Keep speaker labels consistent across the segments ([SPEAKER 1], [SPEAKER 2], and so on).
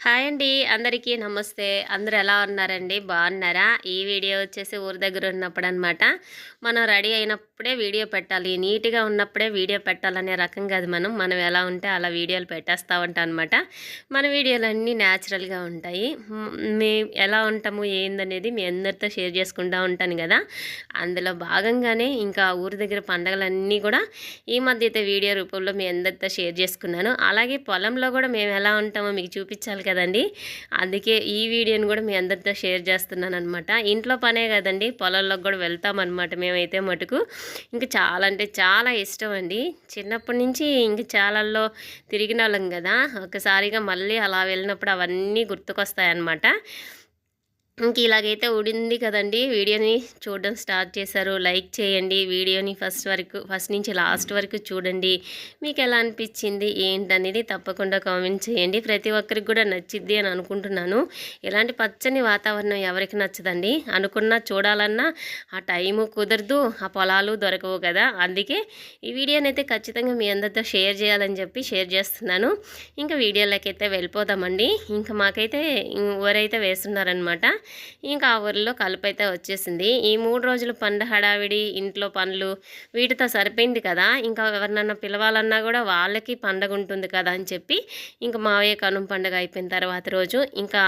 [SPEAKER 1] Hi అండి. అందరికీ నమస్తే. అందరు ఎలా ఉన్నారండి? బాగున్నారా? ఈ వీడియో వచ్చేసి ఊరి దగ్గర ఉన్నప్పుడు అనమాట మనం రెడీ అయినప్పుడే వీడియో పెట్టాలి. నీట్గా ఉన్నప్పుడే వీడియో పెట్టాలనే రకం కాదు మనం. మనం ఎలా ఉంటే అలా వీడియోలు పెట్టేస్తూ ఉంటాం అనమాట మన వీడియోలు అన్నీ న్యాచురల్గా ఉంటాయి. మే ఎలా ఉంటాము ఏందనేది మీ అందరితో షేర్ చేసుకుంటూ ఉంటాను కదా. అందులో భాగంగానే ఇంకా ఊరి దగ్గర పండగలన్నీ కూడా ఈ మధ్య అయితే వీడియో రూపంలో మీ అందరితో షేర్ చేసుకున్నాను. అలాగే పొలంలో కూడా మేము ఎలా ఉంటామో మీకు చూపించాలి కదండి. అందుకే ఈ వీడియోని కూడా మీ అందరితో షేర్ చేస్తున్నాను అనమాట ఇంట్లో పనే కదండి పొలంలోకి కూడా వెళ్తామన్నమాట మేమైతే మటుకు. ఇంకా చాలా అంటే చాలా ఇష్టం అండి. చిన్నప్పటి నుంచి ఇంక చాలల్లో తిరిగిన వాళ్ళం కదా ఒకసారిగా మళ్ళీ అలా వెళ్ళినప్పుడు అవన్నీ గుర్తుకొస్తాయన్నమాట. ఇంక ఇలాగైతే ఉడింది కదండి. వీడియోని చూడడం స్టార్ట్ చేశారు. లైక్ చేయండి. వీడియోని ఫస్ట్ వరకు ఫస్ట్ నుంచి లాస్ట్ వరకు చూడండి. మీకు ఎలా అనిపించింది? ఏంటనేది తప్పకుండా కామెంట్ చేయండి. ప్రతి ఒక్కరికి కూడా నచ్చిద్ది అని అనుకుంటున్నాను. ఇలాంటి పచ్చని వాతావరణం ఎవరికి నచ్చదండి. అనుకున్నా చూడాలన్నా ఆ టైము కుదరదు ఆ పొలాలు దొరకవు కదా. అందుకే ఈ వీడియోని అయితే ఖచ్చితంగా మీ అందరితో షేర్ చేయాలని చెప్పి షేర్ చేస్తున్నాను. ఇంకా వీడియోలోకి అయితే వెళ్ళిపోదామండి. ఇంకా మాకైతే ఊరైతే వేస్తున్నారనమాట ఇంకా ఆ ఊరిలో కలుపు అయితే వచ్చేసింది. ఈ మూడు రోజులు పండు హడావిడి ఇంట్లో పనులు వీటితో సరిపోయింది కదా. ఇంకా ఎవరినన్నా పిలవాలన్నా కూడా వాళ్ళకి పండగ ఉంటుంది కదా అని చెప్పి ఇంకా మావయ్య కనుమ పండుగ అయిపోయిన తర్వాత రోజు ఇంకా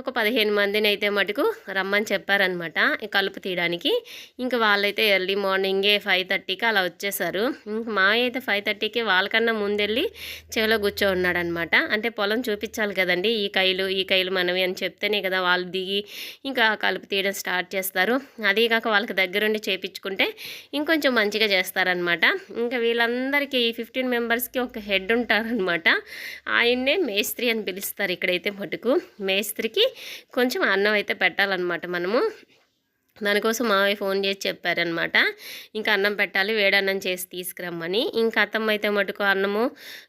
[SPEAKER 1] ఒక పదిహేను మందిని అయితే మటుకు రమ్మని చెప్పారనమాట ఈ కలుపు తీయడానికి. ఇంకా వాళ్ళైతే ఎర్లీ మార్నింగే ఫైవ్ థర్టీకి అలా వచ్చేసారు. ఇంకా మా అయితే ఫైవ్ థర్టీకి వాళ్ళకన్నా ముందెళ్ళి చెవిలో కూర్చో ఉన్నాడనమాట అంటే పొలం చూపించాలి కదండి ఈ కైలు ఈ కైలు మనవి అని చెప్తేనే కదా వాళ్ళు దిగి ఇంకా కలుపు తీయడం స్టార్ట్ చేస్తారు. అదే కాక వాళ్ళకి దగ్గరుండి చేపించుకుంటే ఇంకొంచెం మంచిగా చేస్తారనమాట ఇంకా వీళ్ళందరికీ ఈ ఫిఫ్టీన్ మెంబర్స్కి ఒక హెడ్ ఉంటారనమాట ఆయన్నే మేస్త్రి అని పిలుస్తారు ఇక్కడైతే మటుకు. మేస్త్రికి కొంచెం అన్నం అయితే పెట్టాలన్నమాట మనము. దానికోసం మావయ్య ఫోన్ చేసి చెప్పారనమాట. ఇంకా అన్నం పెట్టాలి వేడన్నం చేసి తీసుకురమ్మని. ఇంకా అత్తమ్మ అయితే మటుకు అన్నము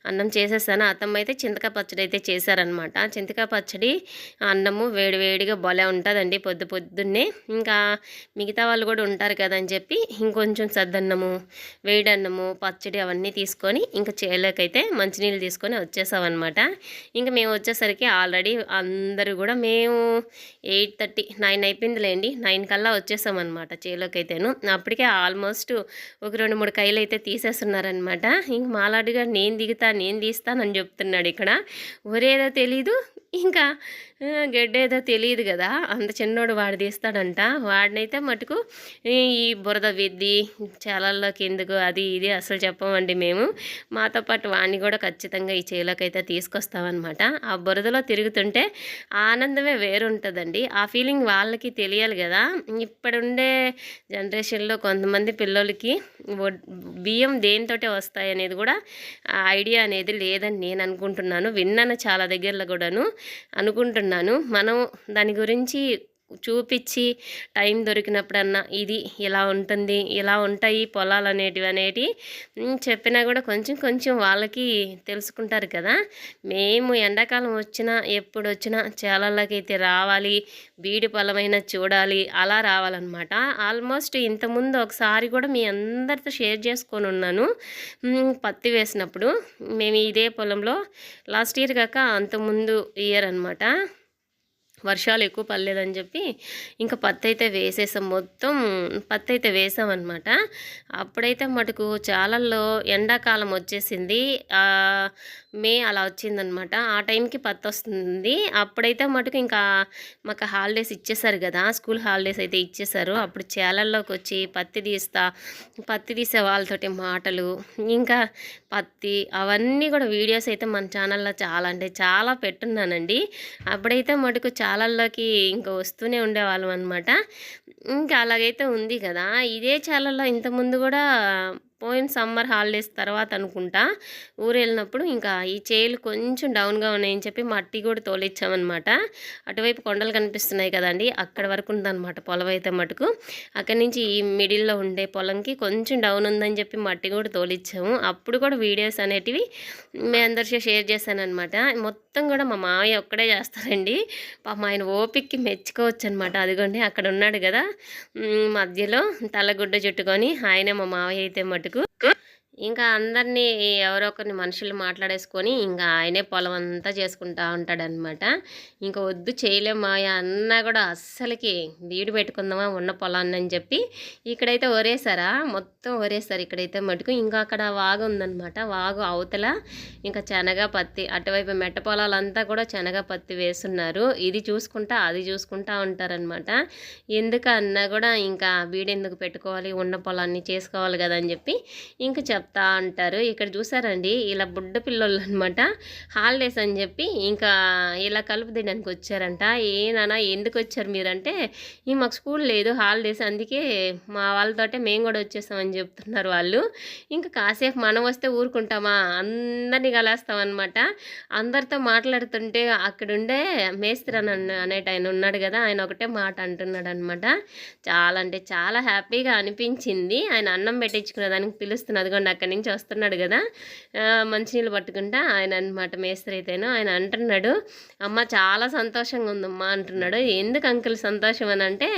[SPEAKER 1] అన్నం చేసేసాను అత్తమ్మ అయితే చింతకాయ పచ్చడి అయితే చేశారనమాట. చింతకాయ పచ్చడి అన్నము వేడి వేడిగా భలే ఉంటుందండి పొద్దు పొద్దున్నే. ఇంకా మిగతా వాళ్ళు కూడా ఉంటారు కదా అని చెప్పి ఇంకొంచెం సద్దన్నము వేడన్నము పచ్చడి అవన్నీ తీసుకొని ఇంకా చేలోకైతే మంచినీళ్ళు తీసుకొని వచ్చేసామన్నమాట ఇంకా మేము వచ్చేసరికి ఆల్రెడీ అందరూ కూడా మేము ఎయిట్ థర్టీ నైన్ అయిపోయిందిలేండి. నైన్ కల్లా వచ్చేసామన్నమాట చేలోకి అయితేను అప్పటికే ఆల్మోస్ట్ ఒక రెండు మూడు కైలు అయితే తీసేస్తున్నారనమాట ఇంక మాలాడుగా నేను దిగుతా నేను తీస్తానని చెప్తున్నాడు ఇక్కడ. ఒరేదో తెలీదు. ఇంకా గడ్డేదో తెలియదు కదా అంత చిన్నోడు వాడు తీస్తాడంట. వాడినైతే మటుకు ఈ బురద విద్ది చేలల్లోకి ఎందుకు అది ఇది అసలు చెప్పమండి మేము. మాతో పాటు వాడిని కూడా ఖచ్చితంగా ఈ చేలోకి అయితే తీసుకొస్తామన్నమాట. ఆ బురదలో తిరుగుతుంటే ఆనందమే వేరుంటుందండి. ఆ ఫీలింగ్ వాళ్ళకి తెలియాలి కదా. ఇప్పుడుండే జనరేషన్లో కొంతమంది పిల్లలకి బియ్యం దేనితోటే వస్తాయి అనేది కూడా ఆ ఐడియా అనేది లేదని నేను అనుకుంటున్నాను. విన్నాను చాలా దగ్గరలో కూడాను. అనుకుంటున్నాను. అనుకుంటున్నాను మనం దాని గురించి చూపించి టైం దొరికినప్పుడన్నా ఇది ఇలా ఉంటుంది ఇలా ఉంటాయి పొలాలు అనేటివి అనేటివి చెప్పినా కూడా కొంచెం కొంచెం వాళ్ళకి తెలుసుకుంటారు కదా. మేము ఎండాకాలం వచ్చినా ఎప్పుడు వచ్చినా చేలల్లోకైతే రావాలి బీడి పొలమైనా చూడాలి అలా రావాలన్నమాట. ఆల్మోస్ట్ ఇంతకుముందు ఒకసారి కూడా మీ అందరితో షేర్ చేసుకొని ఉన్నాను. పత్తి వేసినప్పుడు మేము ఇదే పొలంలో లాస్ట్ ఇయర్ కాక అంతకుముందు ఇయర్ అనమాట వర్షాలు ఎక్కువ పడలేదని చెప్పి ఇంకా పత్తి అయితే వేసేసాం. మొత్తం పత్తి అయితే వేసామన్నమాట. అప్పుడైతే మటుకు చాలల్లో ఎండాకాలం వచ్చేసింది. మే అలా వచ్చిందనమాట ఆ టైంకి పత్తి వస్తుంది అప్పుడైతే మటుకు ఇంకా మాకు హాలిడేస్ ఇచ్చేసారు కదా. స్కూల్ హాలిడేస్ అయితే ఇచ్చేసారు. అప్పుడు చేలల్లోకి వచ్చి పత్తి తీస్తా పత్తి తీసే వాళ్ళతోటి మాటలు ఇంకా పత్తి అవన్నీ కూడా వీడియోస్ అయితే మన ఛానల్లో చాలా అంటే చాలా పెట్టున్నానండి. అప్పుడైతే మటుకు చాలల్లోకి ఇంకా వస్తూనే ఉండేవాళ్ళం అనమాట ఇంకా అలాగైతే ఉంది కదా. ఇదే ఛానల్లో ఇంతకుముందు కూడా పోయిన సమ్మర్ హాలిడేస్ తర్వాత అనుకుంటా ఊరు వెళ్ళినప్పుడు ఇంకా ఈ చేలు కొంచెం డౌన్గా ఉన్నాయని చెప్పి మట్టి కూడా తోలిచ్చామన్నమాట. అటువైపు కొండలు కనిపిస్తున్నాయి కదండి అక్కడ వరకు ఉందన్నమాట పొలం అయితే మటుకు. అక్కడి నుంచి ఈ మిడిల్లో ఉండే పొలంకి కొంచెం డౌన్ ఉందని చెప్పి మట్టి కూడా తోలిచ్చాము. అప్పుడు కూడా వీడియోస్ అనేటివి మీ అందరితో షేర్ చేశానమాట మొత్తం మొత్తం కూడా మా మామయ్య ఒక్కడే చేస్తారండి. పాపం ఆయన ఓపిక్కి మెచ్చుకోవచ్చు అనమాట అదిగోండి అక్కడ ఉన్నాడు కదా మధ్యలో తలగుడ్డ చుట్టుకొని ఆయనే మా మావయ్య అయితే మటుకు ఇంకా అందరినీ ఎవరో ఒకరిని మనుషులు మాట్లాడేసుకొని ఇంకా ఆయనే పొలం అంతా చేసుకుంటా ఉంటాడనమాట ఇంకా వద్దు చేయలేమా అన్నా కూడా అస్సలకి వీడు పెట్టుకుందామా ఉన్న పొలాన్ని అని చెప్పి ఇక్కడైతే ఒరేసారా? మొత్తం ఒరేసారు ఇక్కడైతే మటుకు. ఇంకా అక్కడ వాగు ఉందనమాట వాగు అవతల ఇంకా శనగ పత్తి అటువైపు మెట్ట పొలాలంతా కూడా శనగ పత్తి వేస్తున్నారు. ఇది చూసుకుంటా అది చూసుకుంటా ఉంటారనమాట ఎందుకన్నా కూడా ఇంకా వీడెందుకు పెట్టుకోవాలి? ఉన్న పొలాన్ని చేసుకోవాలి కదా అని చెప్పి ఇంకా చెప్తా అంటారు. ఇక్కడ చూసారండి ఇలా బుడ్డ పిల్లలు అనమాట హాలిడేస్ అని చెప్పి ఇంకా ఇలా కలుపు తినడానికి వచ్చారంట. ఏనా ఎందుకు వచ్చారు మీరంటే ఈ మాకు స్కూల్ లేదు హాలిడేస్ అందుకే మా వాళ్ళతోటే మేము కూడా వచ్చేసామని చెప్తున్నారు వాళ్ళు. ఇంకా కాసేపు మనం వస్తే ఊరుకుంటామా? అందరినీ కలేస్తామన్నమాట. అందరితో మాట్లాడుతుంటే అక్కడుండే మేస్త్రి అని అనేట ఆయన ఉన్నాడు కదా ఆయన ఒకటే మాట అంటున్నాడు అనమాట చాలా అంటే చాలా హ్యాపీగా అనిపించింది. ఆయన అన్నం పెట్టించుకునే దానికి పిలుస్తున్నది కూడా అక్కడి నుంచి వస్తున్నాడు కదా. మంచినీళ్ళు పట్టుకుంటా ఆయన అనమాట మేస్త్రి అయితేను. ఆయన అంటున్నాడు అమ్మ చాలా సంతోషంగా ఉందమ్మా అంటున్నాడు. ఎందుకు అంకుల్ సంతోషం అని అంటే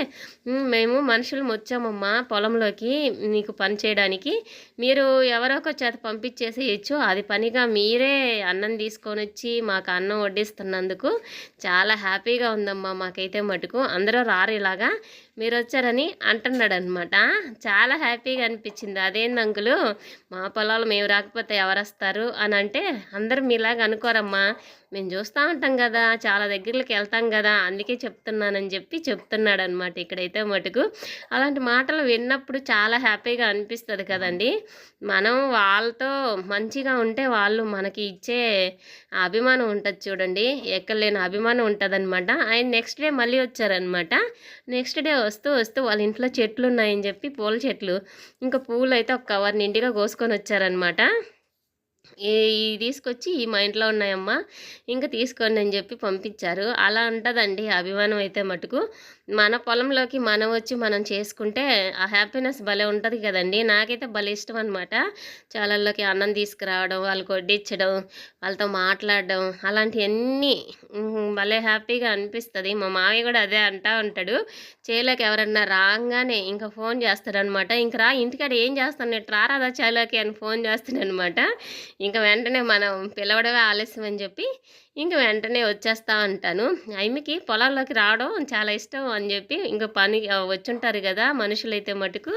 [SPEAKER 1] మేము మనుషులు వచ్చామమ్మా పొలంలోకి నీకు పని చేయడానికి. మీరు ఎవరో ఒక చేత పంపించేసేయచ్చు అది పనిగా మీరే అన్నం తీసుకొని వచ్చి మాకు అన్నం వడ్డిస్తున్నందుకు చాలా హ్యాపీగా ఉందమ్మా మాకైతే మటుకు. అందరూ రారు ఇలాగా. మీరు వచ్చారని అంటున్నాడు అనమాట చాలా హ్యాపీగా అనిపించింది. అదేంది అంకులు? మా పొలాలు మేము రాకపోతే ఎవరు వస్తారు అని అంటే అందరు మీలాగా అనుకోరమ్మా. మేము చూస్తూ ఉంటాం కదా చాలా దగ్గరకి వెళ్తాం కదా అందుకే చెప్తున్నానని చెప్పి చెప్తున్నాడు అనమాట ఇక్కడైతే మటుకు. అలాంటి మాటలు విన్నప్పుడు చాలా హ్యాపీగా అనిపిస్తుంది కదండి. మనం వాళ్ళతో మంచిగా ఉంటే వాళ్ళు మనకి ఇచ్చే అభిమానం ఉంటుంది చూడండి. ఎక్కలేని అభిమానం ఉంటుందన్నమాట. ఆయన నెక్స్ట్ డే మళ్ళీ వచ్చారనమాట నెక్స్ట్ డే వస్తూ వస్తూ వాళ్ళ ఇంట్లో చెట్లు ఉన్నాయని చెప్పి పూల చెట్లు ఇంకా పూలు అయితే ఒక కవర్ నిండిగా కోసుకొని వచ్చారనమాట ఈ తీసుకొచ్చి మా ఇంట్లో ఉన్నాయమ్మా ఇంకా తీసుకోండి అని చెప్పి పంపించారు. అలా ఉంటుందండి అభిమానం అయితే మటుకు. మన పొలంలోకి మనం వచ్చి మనం చేసుకుంటే ఆ హ్యాపీనెస్ భలే ఉంటుంది కదండి. నాకైతే భలే ఇష్టం అనమాట చాలల్లోకి అన్నం తీసుకురావడం వాళ్ళకి వడ్డించడం వాళ్ళతో మాట్లాడడం అలాంటివన్నీ భలే హ్యాపీగా అనిపిస్తుంది. మా మామయ్య కూడా అదే అంటా ఉంటాడు. చేలోకి ఎవరన్నా రాగానే ఇంకా ఫోన్ చేస్తాడనమాట ఇంకా రా ఇంటికాడ ఏం చేస్తాను? రారాదా చేలోకి అని ఫోన్ చేస్తాడనమాట ఇంకా వెంటనే మనం పిలవడమే ఆలస్యం అని చెప్పి ఇంకా వెంటనే వచ్చేస్తా ఉంటాను ఆయనకి పొలాల్లోకి రావడం చాలా ఇష్టం అని చెప్పి ఇంకా పని వచ్చుంటారు కదా మనుషులైతే మటుకు.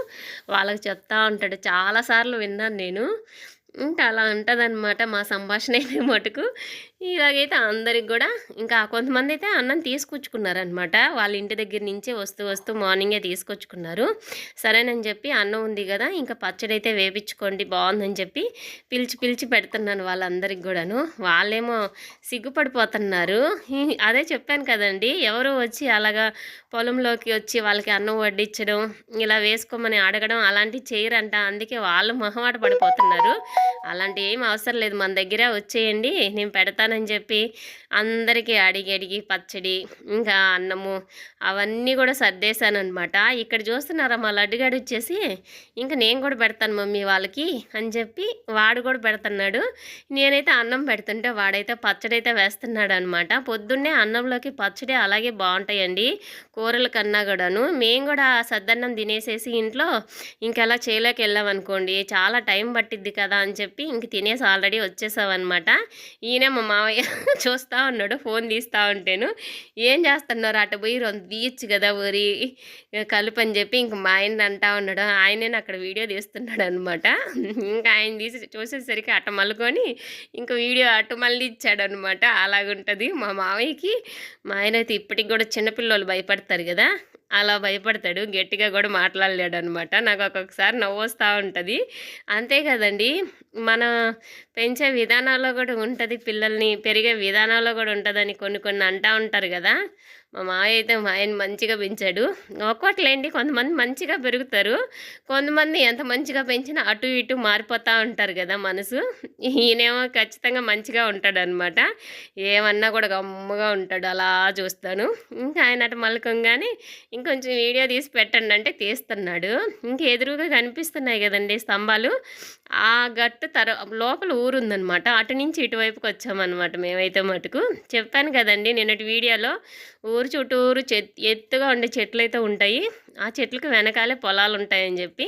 [SPEAKER 1] వాళ్ళకి చెప్తా ఉంటాడు. చాలాసార్లు విన్నాను నేను. ఇంకా అలా ఉంటుందన్నమాట మా సంభాషణ అయితే మటుకు. ఇలాగైతే అందరికి కూడా ఇంకా కొంతమంది అయితే అన్నం తీసుకొచ్చుకున్నారనమాట వాళ్ళ ఇంటి దగ్గర నుంచే వస్తూ వస్తూ మార్నింగే తీసుకొచ్చుకున్నారు. సరేనని చెప్పి అన్నం ఉంది కదా ఇంకా పచ్చడి అయితే వేపించుకోండి బాగుందని చెప్పి పిలిచి పిలిచి పెడుతున్నాను వాళ్ళందరికి కూడాను. వాళ్ళేమో సిగ్గుపడిపోతున్నారు. అదే చెప్పాను కదండి ఎవరు వచ్చి అలాగా పొలంలోకి వచ్చి వాళ్ళకి అన్నం వడ్డించడం ఇలా వేసుకోమని అడగడం అలాంటివి చేయరంట. అందుకే వాళ్ళు మొహమాట పడిపోతున్నారు. అలాంటి ఏం అవసరం లేదు మన దగ్గర వచ్చేయండి నేను పెడతాను చేస్తానని చెప్పి అందరికీ అడిగి అడిగి పచ్చడి ఇంకా అన్నము అవన్నీ కూడా సర్దేశానమాట ఇక్కడ చూస్తున్నారా మా లడ్డుగాడు వచ్చేసి ఇంకా నేను కూడా పెడతాను మమ్మీ వాళ్ళకి అని చెప్పి వాడు కూడా పెడుతున్నాడు. నేనైతే అన్నం పెడుతుంటే వాడైతే పచ్చడి అయితే వేస్తున్నాడు అనమాట పొద్దున్నే అన్నంలోకి పచ్చడి అలాగే బాగుంటాయండి కూరల కన్నా కూడాను. మేము కూడా సద్దన్నం తినేసేసి ఇంట్లో ఇంకెలా చేయలేక వెళ్ళామనుకోండి చాలా టైం పట్టిద్ది కదా అని చెప్పి ఇంక తినేసి ఆల్రెడీ వచ్చేసామన్నమాట ఈయన మా మావయ్య చూస్తూ ఉన్నాడు ఫోన్ తీస్తూ ఉంటేను. ఏం చేస్తున్నారు అటు పోయి రెండు తీయచ్చు కదా ఊరి కలుపు అని చెప్పి ఇంక మా ఆయన అంటా ఉన్నాడు. ఆయనే అక్కడ వీడియో తీస్తున్నాడు అనమాట ఇంకా ఆయన తీసి చూసేసరికి అట మలుకొని ఇంక వీడియో అటు మళ్ళీ ఇచ్చాడు అనమాట అలాగుంటుంది మా మావయ్యకి. మా ఆయన అయితే ఇప్పటికి కూడా చిన్నపిల్లలు భయపడతారు కదా. అలా భయపడతాడు. గట్టిగా కూడా మాట్లాడలేడు అనమాట నాకు ఒక్కొక్కసారి నవ్వు వస్తూ ఉంటుంది. అంతే కదండి. మన పెంచే విధానాల్లో కూడా ఉంటుంది. పిల్లల్ని పెరిగే విధానాల్లో కూడా ఉంటుందని కొన్ని కొన్ని అంటూ ఉంటారు కదా. మా మావయ్య అయితే మా ఆయన మంచిగా పెంచాడు. ఒక్కొక్కలేండి కొంతమంది మంచిగా పెరుగుతారు. కొంతమంది ఎంత మంచిగా పెంచినా అటు ఇటు మారిపోతూ ఉంటారు కదా మనసు. ఈయనేమో ఖచ్చితంగా మంచిగా ఉంటాడు అనమాట ఏమన్నా కూడా గమ్మగా ఉంటాడు అలా చూస్తాను. ఇంకా ఆయన అటు మలకంగానే ఇంకొంచెం వీడియో తీసి పెట్టండి అంటే తీస్తున్నాడు. ఇంక ఎదురుగా కనిపిస్తున్నాయి కదండి స్తంభాలు. ఆ గట్టు తర లోపల ఊరుందనమాట అటు నుంచి ఇటువైపుకి వచ్చామన్నమాట మేమైతే మటుకు. చెప్పాను కదండి నిన్నటి వీడియోలో ఊరు చుట్టూరు ఎత్తుగా ఉండే చెట్లు అయితే ఉంటాయి. ఆ చెట్లకు వెనకాలే పొలాలు ఉంటాయని చెప్పి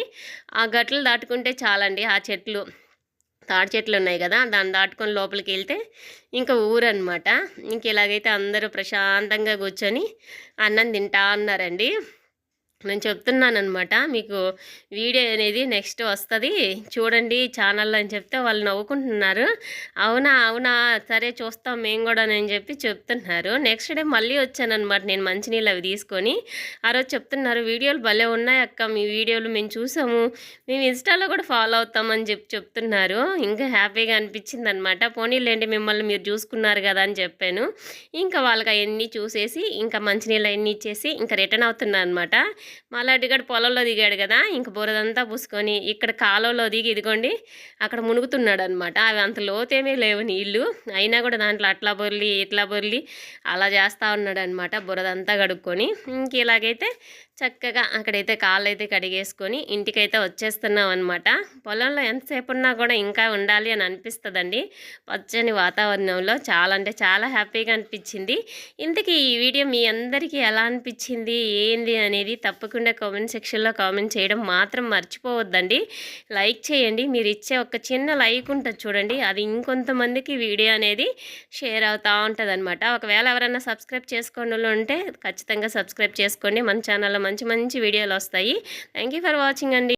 [SPEAKER 1] ఆ గట్లు దాటుకుంటే చాలండి ఆ చెట్లు. తాడి చెట్లు ఉన్నాయి కదా దాన్ని దాటుకొని లోపలికి వెళ్తే ఇంకా ఊరన్నమాట. ఇంక ఇలాగైతే అందరూ ప్రశాంతంగా కూర్చొని అన్నం తింటా ఉన్నారండి. నేను చెప్తున్నాను అనమాట మీకు వీడియో అనేది నెక్స్ట్ వస్తుంది. చూడండి ఛానల్లో అని చెప్తే వాళ్ళు నవ్వుకుంటున్నారు. అవునా అవునా సరే చూస్తాం మేము కూడా అని చెప్పి చెప్తున్నారు. నెక్స్ట్ డే మళ్ళీ వచ్చానమాట నేను మంచినీళ్ళు అవి తీసుకొని. ఆ రోజు చెప్తున్నారు వీడియోలు భలే ఉన్నాయి అక్క మీ వీడియోలు మేము చూసాము. మేము ఇన్స్టాలో కూడా ఫాలో అవుతామని చెప్పి చెప్తున్నారు. ఇంకా హ్యాపీగా అనిపించింది అనమాట పోనీలేండి మిమ్మల్ని మీరు చూసుకున్నారు కదా అని చెప్పాను. ఇంకా వాళ్ళకి అవన్నీ చూసేసి ఇంకా మంచినీళ్ళు అవన్నీ ఇచ్చేసి ఇంకా రిటర్న్ అవుతున్నాను అనమాట మళ్ళీ అడిగాడు పొలంలో దిగాడు కదా ఇంక బురదంతా పూసుకొని ఇక్కడ కాలువలో దిగి ఇదిగోండి అక్కడ మునుగుతున్నాడు అనమాట అవి అంత లోతేమీ లేవు నీళ్ళు అయినా కూడా దాంట్లో అట్లా బొర్లి ఇట్లా బొర్లి అలా చేస్తూ ఉన్నాడు అనమాట బురదంతా కడుక్కొని. ఇంక ఇలాగైతే చక్కగా అక్కడైతే కాళ్ళు అయితే కడిగేసుకొని ఇంటికైతే వచ్చేస్తున్నాం అనమాట పొలంలో ఎంతసేపు ఉన్నా కూడా ఇంకా ఉండాలి అని అనిపిస్తుందండి. పచ్చని వాతావరణంలో చాలా అంటే చాలా హ్యాపీగా అనిపించింది. ఇంతకీ ఈ వీడియో మీ అందరికీ ఎలా అనిపించింది? ఏంది అనేది తప్పకుండా కామెంట్ సెక్షన్లో కామెంట్ చేయడం మాత్రం మర్చిపోవద్దండి. లైక్ చేయండి. మీరు ఇచ్చే ఒక చిన్న లైక్ ఉంటుంది చూడండి. అది ఇంకొంతమందికి వీడియో అనేది షేర్ అవుతూ ఉంటుంది ఒకవేళ ఎవరైనా సబ్స్క్రైబ్ చేసుకోండి ఉంటే ఖచ్చితంగా సబ్స్క్రైబ్ చేసుకోండి. మన ఛానల్లో మంచి మంచి వీడియోలు వస్తాయి. థ్యాంక్ యూ ఫర్ వాచింగ్ అండి.